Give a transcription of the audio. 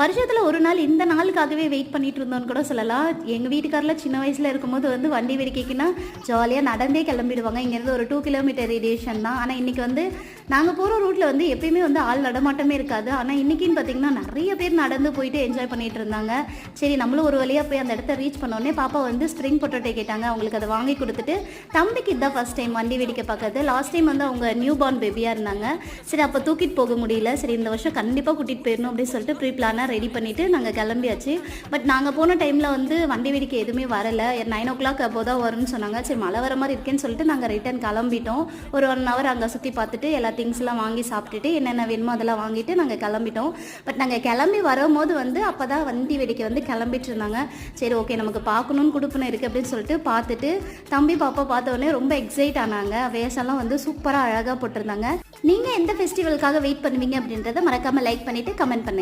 வருஷத்தில் ஒரு நாள் இந்த நாளுக்காகவே வெயிட் பண்ணிட்டு இருந்தோன்னு கூட சொல்லலாம். எங்கள் வீட்டுக்காரில் சின்ன வயசில் இருக்கும்போது வந்து வண்டி வெடிக்கைக்குன்னா ஜாலியாக நடந்தே கிளம்பிடுவாங்க. இங்கேருந்து ஒரு டூ கிலோமீட்டர் ரேடியேஷன் தான். ஆனால் இன்றைக்கி வந்து நாங்கள் போகிற ரூட்டில் வந்து எப்பயுமே வந்து ஆள் நடமாட்டமே இருக்காது. ஆனால் இன்றைக்கின்னு பார்த்தீங்கன்னா நிறைய பேர் நடந்து போயிட்டு என்ஜாய் பண்ணிட்டு இருந்தாங்க. சரி நம்மளும் ஒரு வழியாக போய் அந்த இடத்த ரீச் பண்ணோடனே பாப்பா வந்து ஸ்ப்ரிங் பொட்டோட்டோ கேட்டாங்க. அவங்களுக்கு அதை வாங்கி கொடுத்துட்டு தம்பிக்கு இதுதான் ஃபர்ஸ்ட் டைம் வண்டி வெடிக்க பார்க்கறது லாஸ்ட் டைம் வந்து அவங்க நியூ பார்ன் பேபியாக இருந்தாங்க. சரி அப்போ தூக்கிட்டு போக முடியல. சரி இந்த வருஷம் கண்டிப்பாக கூட்டிகிட்டு போயிடணும் அப்படின்னு சொல்லிட்டு ப்ரீ பிளானாக ரெடி பண்ணிவிட்டு நாங்கள் கிளம்பியாச்சு. பட் நாங்கள் போன டைமில் வந்து வண்டி வெடிக்க எதுவுமே வரலை. நைன் ஓ கிளாக் அப்போ தான் வரும்னு சொன்னாங்க. சரி மழை வர மாதிரி இருக்கேன்னு சொல்லிட்டு நாங்கள் ரிட்டர்ன் கிளம்பிட்டோம். ஒரு ஒன் ஹவர் அங்கே சுற்றி பார்த்துட்டு எல்லாத்தையும் திங்ஸ்லாம் வாங்கி சாப்பிட்டுட்டு என்னென்ன வேணுமோ அதெல்லாம் வாங்கிட்டு நாங்கள் கிளம்பிட்டோம். பட் நாங்கள் கிளம்பி வரும்போது வந்து அப்போ தான் வண்டி வெடிக்க வந்து கிளம்பிட்டு இருந்தாங்க. சரி ஓகே நமக்கு பார்க்கணுன்னு கொடுப்பணும் இருக்குது அப்படின்னு சொல்லிட்டு பார்த்துட்டு தம்பி பாப்பா பார்த்த உடனே ரொம்ப எக்ஸைட் ஆனாங்க. வேஷம்லாம் வந்து சூப்பராக அழகாக போட்டிருந்தாங்க. நீங்கள் எந்த ஃபெஸ்டிவலுக்காக வெயிட் பண்ணுவீங்க அப்படின்றத மறக்காமல் லைக் பண்ணிவிட்டு கமெண்ட் பண்ணுங்கள்